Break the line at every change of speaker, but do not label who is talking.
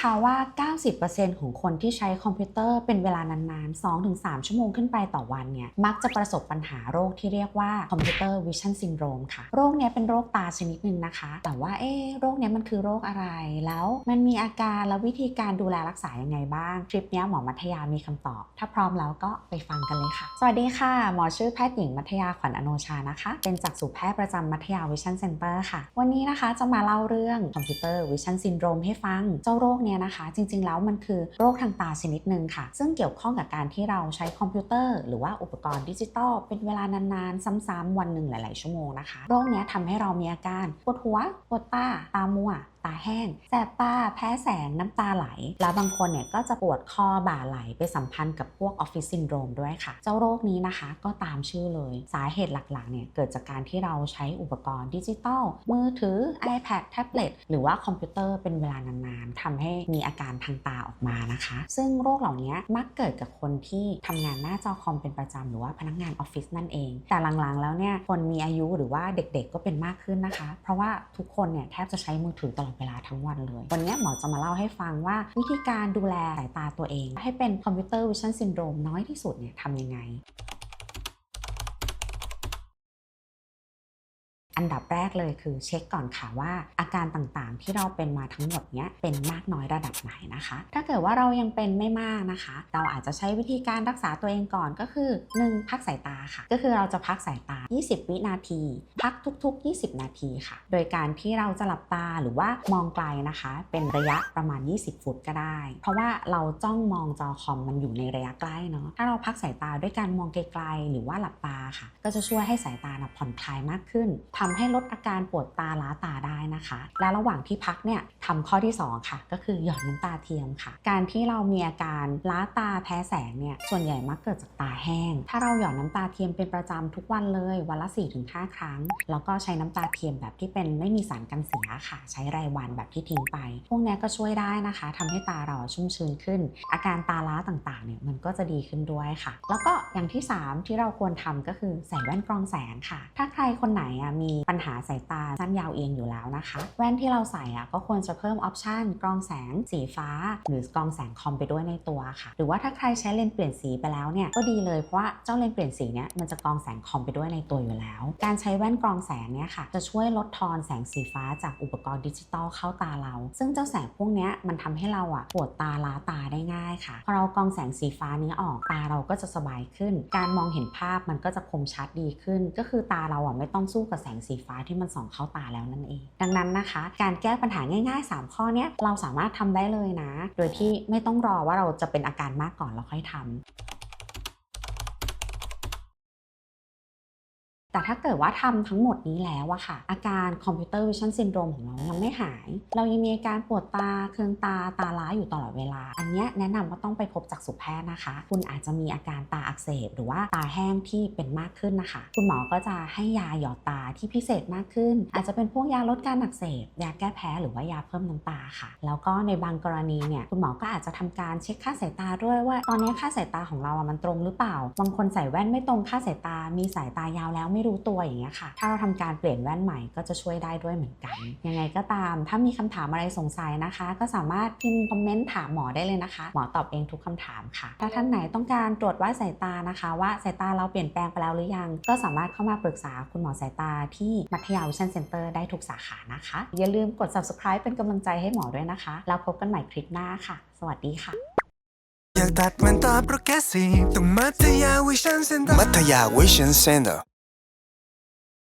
คะว่า 90%ของคนที่ใช้คอมพิวเตอร์เป็นเวลานานๆ 2-3 ชั่วโมงขึ้นไปต่อวันเนี่ย มักจะประสบปัญหาโรคที่เรียกว่าคอมพิวเตอร์วิชั่นซินโดรมค่ะ โรคเนี้ยเป็นโรคตาชนิดหนึ่งนะคะ แต่ว่าเอ๊โรคเนี้ยมันคือโรคอะไร แล้วมันมีอาการและวิธีการดูแลรักษายังไงบ้าง คลิปเนี้ยหมอมัธยามีคำตอบ ถ้าพร้อมแล้วก็ไปฟังกันเลยค่ะ สวัสดีค่ะ หมอชื่อแพทย์หญิงมัธยาขวัญอโนชานะคะ เป็นจักษุแพทย์ประจำมัธยาวิชั่นเซ็นเตอร์ค่ะ วันนี้นะคะจะมาเล่าเรื่องคอมพิวเตอร์วิชั่นซินโดรมให้ฟัง เจ้าโรคเนี้ยนะคะ จริง ๆ แล้วมันคือโรคทางตาชนิดหนึ่งค่ะ ซึ่งเกี่ยวข้องกับการที่เราใช้คอมพิวเตอร์ หรือว่าอุปกรณ์ดิจิตอลเป็นเวลานานๆ ซ้ำๆวันหนึ่งหลาย ๆ ชั่วโมงนะคะ โรคเนี้ยทำให้เรามีอาการปวดหัว ปวดตา ตามัว ตาแห้ง แสบตา แพ้แสง น้ำตาไหล แล้วบางคนเนี่ยก็จะปวดคอบ่าไหลไปสัมพันธ์กับพวกออฟฟิศซินโดรมด้วยค่ะ เจ้าโรคนี้นะคะก็ตามชื่อเลย สาเหตุหลักๆเนี่ยเกิดจากการที่เราใช้อุปกรณ์ดิจิตอล มือถือ iPad แท็บเล็ตหรือว่าคอมพิวเตอร์เป็นเวลานานๆทำให้มีอาการทางตาออกมานะคะ ซึ่งโรคเหล่านี้มักเกิดกับคนที่ทำงานหน้าจอคอมเป็นประจำหรือว่าพนักงานออฟฟิศนั่นเอง แต่หลังๆแล้วเนี่ยคนมีอายุหรือว่าเด็กๆก็เป็นมากขึ้นนะคะ เพราะว่าทุกคนเนี่ยแทบจะใช้มือถือตลอดเวลาทั้งวันเลย วันนี้หมอจะมาเล่าให้ฟังว่า วิธีการดูแลสายตาตัวเอง ให้เป็นคอมพิวเตอร์วิชั่นซินโดรมน้อยที่สุดเนี่ยทำยังไง อันดับแรกเลยคือเช็คก่อนค่ะว่าอาการต่างๆ ที่เราเป็นมาทั้งหมดเนี้ยเป็นมากน้อยระดับไหนนะคะ ถ้าเกิดว่าเรายังเป็นไม่มากนะคะ เราอาจจะใช้วิธีการรักษาตัวเองก่อนก็คือ 1. พักสายตาค่ะ ก็คือเราจะพักสายตา 20 วินาที พักทุก ๆ 20 นาทีค่ะ โดยการที่เราจะหลับตาหรือว่ามองไกลนะคะ เป็นระยะประมาณ 20 ฟุตก็ได้ เพราะว่าเราจ้องมองจอคอมมันอยู่ในระยะใกล้เนาะถ้าเราพักสายตาด้วยการมองไกลๆหรือว่าหลับตาค่ะ ก็จะช่วยให้สายตาผ่อนคลายมากขึ้น ทำให้ลดอาการปวดตาล้าตาได้นะคะ และระหว่างที่พักเนี่ยทำข้อที่ 2 ค่ะ ก็คือหยอดน้ำตาเทียมค่ะ การที่เรามีอาการล้าตาแพ้แสงเนี่ยส่วนใหญ่มักเกิดจากตาแห้ง ถ้าเราหยอดน้ำตาเทียมเป็นประจำทุกวันเลยวันละ 4-5 ครั้ง แล้วก็ใช้น้ำตาเทียมแบบที่เป็นไม่มีสารกันเสียค่ะ ใช้รายวันแบบที่ทิ้งไป พวกนี้ก็ช่วยได้นะคะทำให้ตาเราชุ่มชื้นขึ้น อาการตาล้าต่างๆเนี่ยมันก็จะดีขึ้นด้วยค่ะ แล้วก็อย่างที่ 3 ที่เราควรทำก็คือใส่แว่นกรองแสงค่ะ ถ้าใครคนไหนอะมีปัญหาสายตาสั้นยาวเอียงอยู่แล้วนะคะ แว่นที่เราใส่อะก็ควรจะเพิ่มออปชันกรองแสงสีฟ้า หรือกรองแสงคอมไปด้วยในตัวค่ะ หรือว่าถ้าใครใช้เลนส์เปลี่ยนสีไปแล้วเนี่ยก็ดีเลยเพราะว่าเจ้าเลนส์เปลี่ยนสีเนี่ยมันจะกรองแสงคอมไปด้วยในตัวอยู่แล้ว การใช้แว่นกรองแสงเนี่ยค่ะจะช่วยลดทอนแสงสีฟ้าจากอุปกรณ์ดิจิตอลเข้าตาเรา ซึ่งเจ้าแสงพวกเนี้ยมันทำให้เราอะปวดตาล้าตาได้ง่ายค่ะพอเรากรองแสงสีฟ้านี้ออกตาเราก็จะสบายขึ้น การมองเห็นภาพมันก็จะคมชัดดีขึ้น ก็คือตาเราอะไม่ต้องสู้กับแสงสีฟ้าที่มันส่องเข้าตาแล้วนั่นเอง ดังนั้นนะคะ การแก้ปัญหาง่าย ๆ 3 ข้อเนี้ยเราสามารถทำได้เลยนะ โดยที่ไม่ต้องรอว่าเราจะเป็นอาการมากก่อนแล้วค่อยทำ แต่ถ้าเกิดว่าทำทั้งหมดนี้แล้วอะค่ะ อาการคอมพิวเตอร์วิชั่นซินโดรมของเรายังไม่หาย เรายังมีอาการปวดตา เคืองตา ตาล้าอยู่ตลอดเวลา อันนี้แนะนำว่าต้องไปพบจักษุแพทย์นะคะ คุณอาจจะมีอาการตาอักเสบ หรือว่าตาแห้งที่เป็นมากขึ้นนะคะ คุณหมอก็จะให้ยาหยอดตาที่พิเศษมากขึ้น อาจจะเป็นพวกยาลดการอักเสบ ยาแก้แพ้ หรือว่ายาเพิ่มน้ำตาค่ะ แล้วก็ในบางกรณีเนี่ยคุณหมอก็อาจจะทำการเช็คค่าสายตาด้วยว่า ตอนนี้ค่าสายตาของเราอะมันตรงหรือเปล่า บางคนใส่แว่นไม่ตรงค่าสายตา มีสายตายาวแล้วไม่รู้ตัวอย่างเงี้ยค่ะ ถ้าเราทำการเปลี่ยนแว่นใหม่ก็จะช่วยได้ด้วยเหมือนกัน ยังไงก็ตาม ถ้ามีคำถามอะไรสงสัยนะคะ ก็สามารถพิมพ์คอมเมนต์ถามหมอได้เลยนะคะ หมอตอบเองทุกคำถามค่ะ ถ้าท่านไหนต้องการตรวจวัดสายตานะคะ ว่าสายตาเราเปลี่ยนแปลงไปแล้วหรือยัง ก็สามารถเข้ามาปรึกษาคุณหมอสายตาที่มัธยาวิชันเซ็นเตอร์ได้ทุกสาขานะคะ อย่าลืมกด subscribe เป็นกำลังใจให้หมอด้วยนะคะ แล้วพบกันใหม่คลิปหน้าค่ะ สวัสดีค่ะ
อยากตัดมันตาโปรแกรสซีฟต้องมัธยาวิชันเซ็นเตอร์
มัธยาวิชั่นเซ็นเตอร์